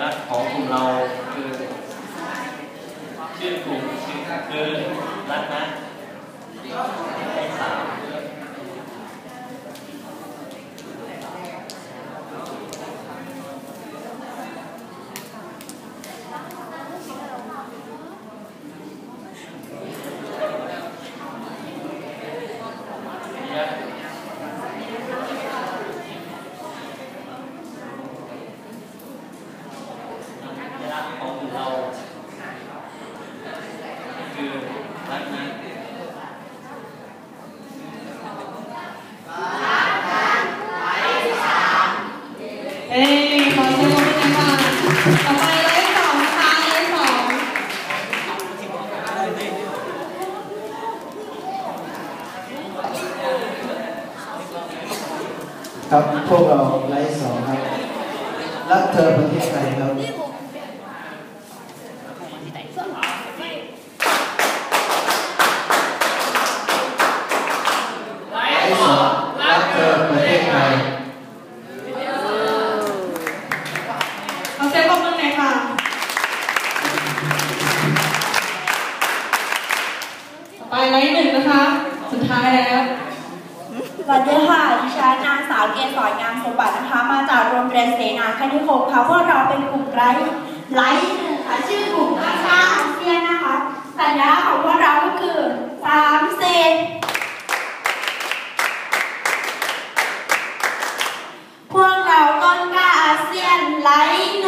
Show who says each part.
Speaker 1: ลักษณ์ของกลุ่มเราคือชื่อกลุ่มคือรัฐนะเลขสามสัญลักษณ์ ของเราคือรัฐนะ
Speaker 2: เอ้ยขอเชิญคุณกันค่ะต่อไปเลขสองนะคะเลขสอง
Speaker 3: ครับพวกเราไลฟ์สองครับรักเธอประเทศไทยครับไลฟ์ สองรักเธอประเทศไทย
Speaker 2: ขอเสียงปรบมือหน่อยค่ะ ต่อไปเลขหนึ่งนะคะ สุดท้ายแล้ว
Speaker 4: สวัสดีค่ะดิฉันนางสาวเกศรงามสมบัตินะคะ มาจากโรงเรียนเสนาคณิคมค่ะพวกเราเป็นกลุ่มไลฟ์ไลฟ์หนึ่งค่ะชื่อกลุ่มอาชาอาเซียนนะคะ สัญลักษณ์ของพวกเราก็คือสามเซน พ